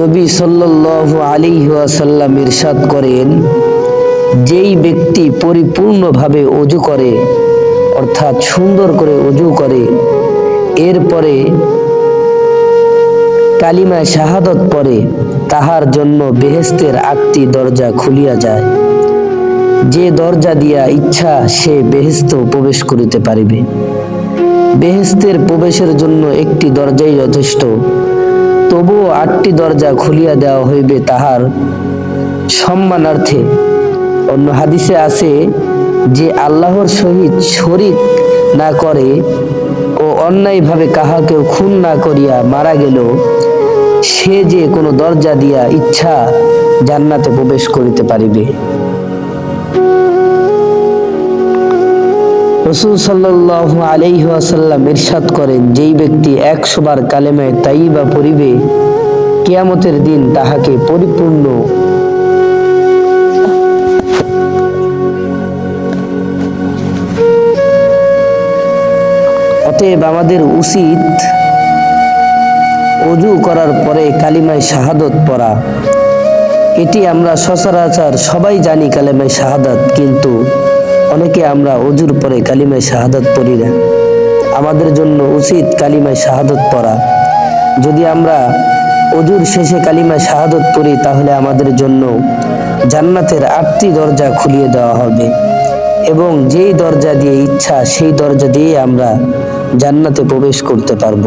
নবী সাল্লাল্লাহু আলাইহি ওয়াসাল্লাম ইরশাদ করেন, যেই ব্যক্তি পরিপূর্ণভাবে অজু করে, অর্থাৎ সুন্দর করে অজু করে, এরপরে কালিমায় শাহাদত পরে তাহার জন্য বেহেস্তের আটটি দরজা খুলিয়া যায়। যে দরজা দিয়া ইচ্ছা, সে বেহেস্ত প্রবেশ করিতে পারিবে। বেহেস্তের প্রবেশের জন্য একটি দরজাই যথেষ্ট। তবুও আটটি দরজা খুলিয়া দেওয়া হইবে তাহার সম্মানার্থে। অন্য হাদিসে আছে যে আল্লাহর সহিত শরিক না করে ও অন্যায়ভাবে কাহাকেও খুন না করিয়া মারা গেল, সে যে কোনো দরজা দিয়া ইচ্ছা জান্নাতে প্রবেশ করিতে পারিবে। রসুল সাল্লাহ আলাইহি ওয়াসাল্লাম ইরশাদ করেন, যেই ব্যক্তি একশো বার কালেমায় তাইবা পড়িবে, কিয়ামতের দিন তাহাকে পরিপূর্ণ অতএব আমাদের উচিত অজু করার পরে কালিমায় শাহাদত পড়া। এটি আমরা সচরাচর সবাই জানি কালিমায় শাহাদাত, কিন্তু অনেকে আমরা অজুর পরে কালিমায় শাহাদাত পড়ি না। আমাদের জন্য উচিত কালিমায় শাহাদত পড়া। যদি আমরা অজুর শেষে কালিমায় শাহাদত পড়ি, তাহলে আমাদের জন্য জান্নাতের আটটি দরজা খুলিয়ে দেওয়া হবে। এবং যেই দরজা দিয়ে ইচ্ছা, সেই দরজা দিয়ে আমরা জান্নাতে প্রবেশ করতে পারব।